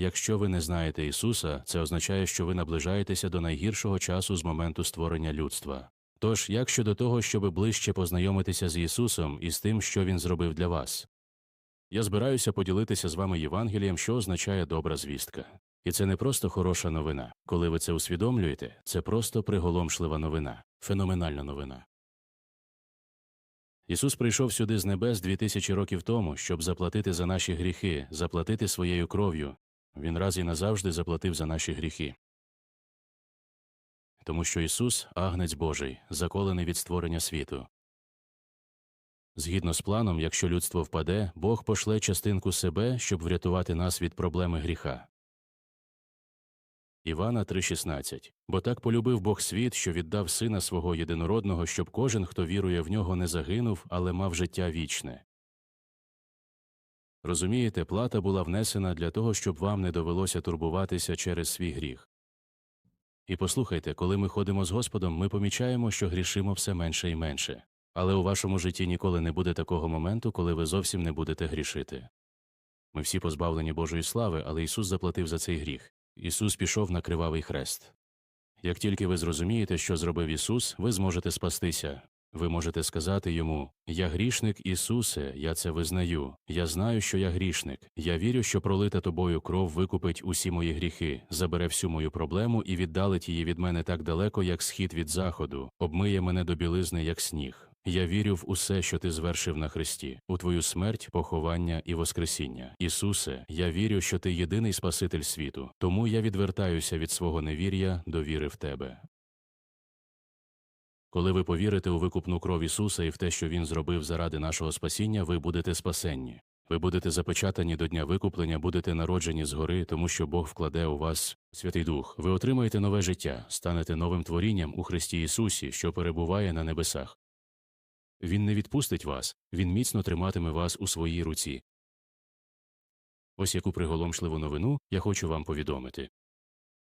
Якщо ви не знаєте Ісуса, це означає, що ви наближаєтеся до найгіршого часу з моменту створення людства. Тож, як щодо того, щоб ближче познайомитися з Ісусом і з тим, що Він зробив для вас? Я збираюся поділитися з вами Євангелієм, що означає добра звістка. І це не просто хороша новина. Коли ви це усвідомлюєте, це просто приголомшлива новина, феноменальна новина. Ісус прийшов сюди з небес дві тисячі років тому, щоб заплатити за наші гріхи, заплатити своєю кров'ю. Він раз і назавжди заплатив за наші гріхи. Тому що Ісус агнець Божий, заколений від створення світу. Згідно з планом, якщо людство впаде, Бог пошле частинку себе, щоб врятувати нас від проблеми гріха. Івана 3,16 Бо так полюбив Бог світ, що віддав сина свого єдинородного, щоб кожен, хто вірує в нього, не загинув, але мав життя вічне. Розумієте, плата була внесена для того, щоб вам не довелося турбуватися через свій гріх. І послухайте, коли ми ходимо з Господом, ми помічаємо, що грішимо все менше і менше. Але у вашому житті ніколи не буде такого моменту, коли ви зовсім не будете грішити. Ми всі позбавлені Божої слави, але Ісус заплатив за цей гріх. Ісус пішов на кривавий хрест. Як тільки ви зрозумієте, що зробив Ісус, ви зможете спастися. Ви можете сказати йому Я грішник Ісусе, я це визнаю. Я знаю, що я грішник. Я вірю, що пролита тобою кров викупить усі мої гріхи, забере всю мою проблему і віддалить її від мене так далеко, як схід від заходу, обмиє мене до білизни, як сніг. Я вірю в усе, що ти звершив на Христі, у твою смерть, поховання і воскресіння. Ісусе, я вірю, що ти єдиний Спаситель світу, тому я відвертаюся від свого невір'я до віри в тебе. Коли ви повірите у викупну кров Ісуса і в те, що Він зробив заради нашого спасіння, ви будете спасенні. Ви будете запечатані до дня викуплення, будете народжені згори, тому що Бог вкладе у вас Святий Дух. Ви отримаєте нове життя, станете новим творінням у Христі Ісусі, що перебуває на небесах. Він не відпустить вас, Він міцно триматиме вас у своїй руці. Ось яку приголомшливу новину я хочу вам повідомити.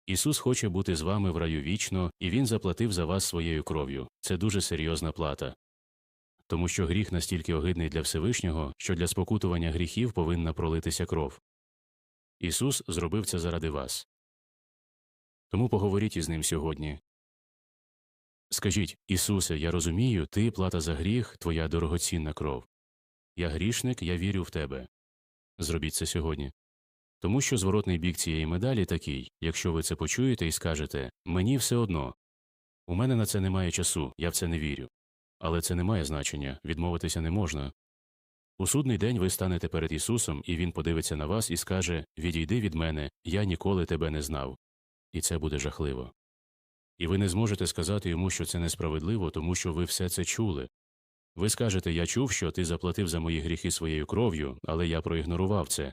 Ісус хоче бути з вами в раю вічно, і Він заплатив за вас своєю кров'ю. Це дуже серйозна плата. Тому що гріх настільки огидний для Всевишнього, що для спокутування гріхів повинна пролитися кров. Ісус зробив це заради вас. Тому поговоріть із ним сьогодні. Скажіть, Ісусе, я розумію, ти плата за гріх, твоя дорогоцінна кров. Я грішник, я вірю в тебе. Зробіть це сьогодні. Тому що зворотний бік цієї медалі такий, якщо ви це почуєте і скажете мені все одно. У мене на це немає часу, я в це не вірю. Але це не має значення, відмовитися не можна. У судний день ви станете перед Ісусом, і Він подивиться на вас і скаже Відійди від мене, я ніколи тебе не знав. І це буде жахливо. І ви не зможете сказати йому, що це несправедливо, тому що ви все це чули. Ви скажете Я чув, що ти заплатив за мої гріхи своєю кров'ю, але я проігнорував це.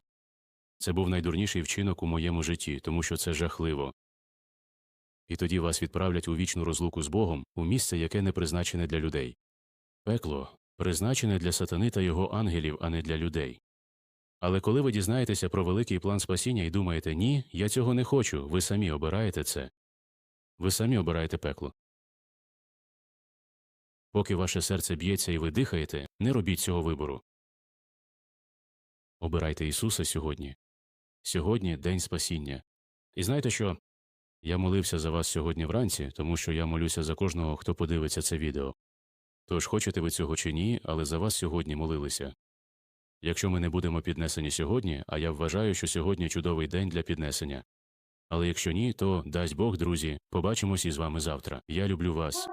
Це був найдурніший вчинок у моєму житті, тому що це жахливо. І тоді вас відправлять у вічну розлуку з Богом у місце, яке не призначене для людей. Пекло призначене для сатани та його ангелів, а не для людей. Але коли ви дізнаєтеся про великий план спасіння і думаєте ні, я цього не хочу, ви самі обираєте це. Ви самі обираєте пекло. Поки ваше серце б'ється і ви дихаєте, не робіть цього вибору. Обирайте Ісуса сьогодні. Сьогодні день спасіння. І знаєте що? Я молився за вас сьогодні вранці, тому що я молюся за кожного, хто подивиться це відео. Тож хочете ви цього чи ні, але за вас сьогодні молилися. Якщо ми не будемо піднесені сьогодні, а я вважаю, що сьогодні чудовий день для піднесення. Але якщо ні, то дасть Бог, друзі, побачимось із вами завтра. Я люблю вас.